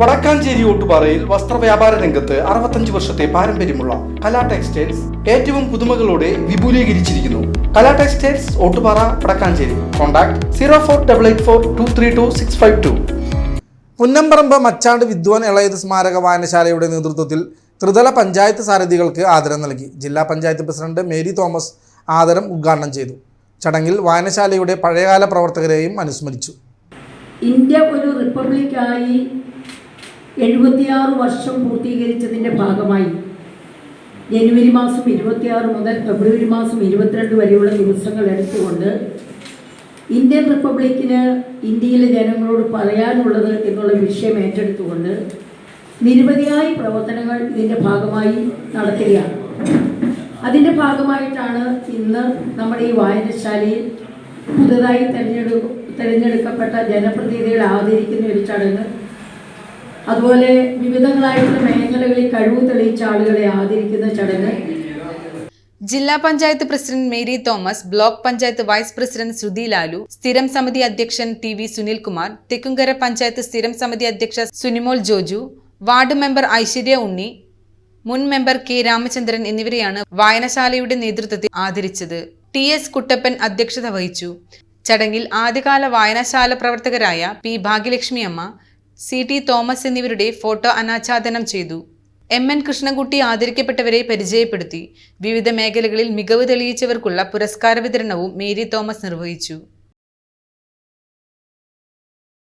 വടക്കാഞ്ചേരി ഓട്ടുപാറയിൽ വസ്ത്രവ്യാപാര രംഗത്ത് അറുപത്തഞ്ച് വർഷത്തെ പാരമ്പര്യമുള്ള കലാ ടെക്സ്റ്റൈൽസ് ഏറ്റവും പുതുമകളോടെ വിപുലീകരിച്ചിരിക്കുന്നു. Kala textiles Ottupara Vadakkanchery. Contact zero four double eight four two three two six five two. Punnamparambu Machandu വിദ്വാൻ ഇളയത് സ്മാരക വായനശാലയുടെ നേതൃത്വത്തിൽ ത്രിതല പഞ്ചായത്ത് സാരഥികൾക്ക് ആദരം നൽകി. ജില്ലാ പഞ്ചായത്ത് പ്രസിഡന്റ് മേരി തോമസ് ആദരം ഉദ്ഘാടനം ചെയ്തു. ചടങ്ങിൽ വായനശാലയുടെ പഴയകാല പ്രവർത്തകരെയും അനുസ്മരിച്ചു. ഇന്ത്യ ഒരു റിപ്പബ്ലിക്കായി എഴുപത്തിയാറ് വർഷം പൂർത്തീകരിച്ചതിന്റെ ഭാഗമായി. ജനുവരി മാസം ഇരുപത്തിയാറ് മുതൽ ഫെബ്രുവരി മാസം ഇരുപത്തിരണ്ട് വരെയുള്ള ദിവസങ്ങൾ എടുത്തുകൊണ്ട് ഇന്ത്യൻ റിപ്പബ്ലിക്കിന് ഇന്ത്യയിലെ ജനങ്ങളോട് പറയാനുള്ളത് എന്നുള്ള വിഷയം ഏറ്റെടുത്തുകൊണ്ട് നിരവധിയായ പ്രവർത്തനങ്ങൾ ഇതിന്റെ ഭാഗമായി നടത്തുകയാണ് അതിന്റെ ഭാഗമായിട്ടാണ് ഇന്ന് നമ്മുടെ ഈ വായനശാലയിൽ പുതുതായി തിരഞ്ഞെടു തിരഞ്ഞെടുക്കപ്പെട്ട ജനപ്രതിനിധികളെ ആദരിക്കുന്ന ഒരു ചടങ്ങ് അതുപോലെ വിവിധങ്ങളായിട്ടുള്ള മേഖലകളിൽ കഴിവ് തെളിയിച്ച ആളുകളെ ആദരിക്കുന്ന ചടങ്ങ്. ജില്ലാ panchayat president Mary Thomas block panchayat vice president Sruthi Lalu സ്ഥിരം സമിതി അധ്യക്ഷൻ ടി വി സുനിൽകുമാർ തെക്കുംകര പഞ്ചായത്ത് സ്ഥിരം സമിതി അധ്യക്ഷ സുനിമോൾ ജോജു വാർഡ് മെമ്പർ ഐശ്വര്യ ഉണ്ണി മുൻ മെമ്പർ കെ രാമചന്ദ്രൻ എന്നിവരെയാണ് വായനശാലയുടെ നേതൃത്വത്തിൽ ആദരിച്ചത്. ടി എസ് കുട്ടപ്പൻ അധ്യക്ഷത വഹിച്ചു. ചടങ്ങിൽ ആദ്യകാല വായനശാല പ്രവർത്തകരായ P Bhagyalakshmi Amma C T Thomas എന്നിവരുടെ ഫോട്ടോ അനാച്ഛാദനം ചെയ്തു. എം എൻ കൃഷ്ണൻകുട്ടി ആദരിക്കപ്പെട്ടവരെ പരിചയപ്പെടുത്തി. വിവിധ മേഖലകളിൽ മികവ് തെളിയിച്ചവർക്കുള്ള പുരസ്കാര വിതരണവും മേരി തോമസ് നിർവഹിച്ചു.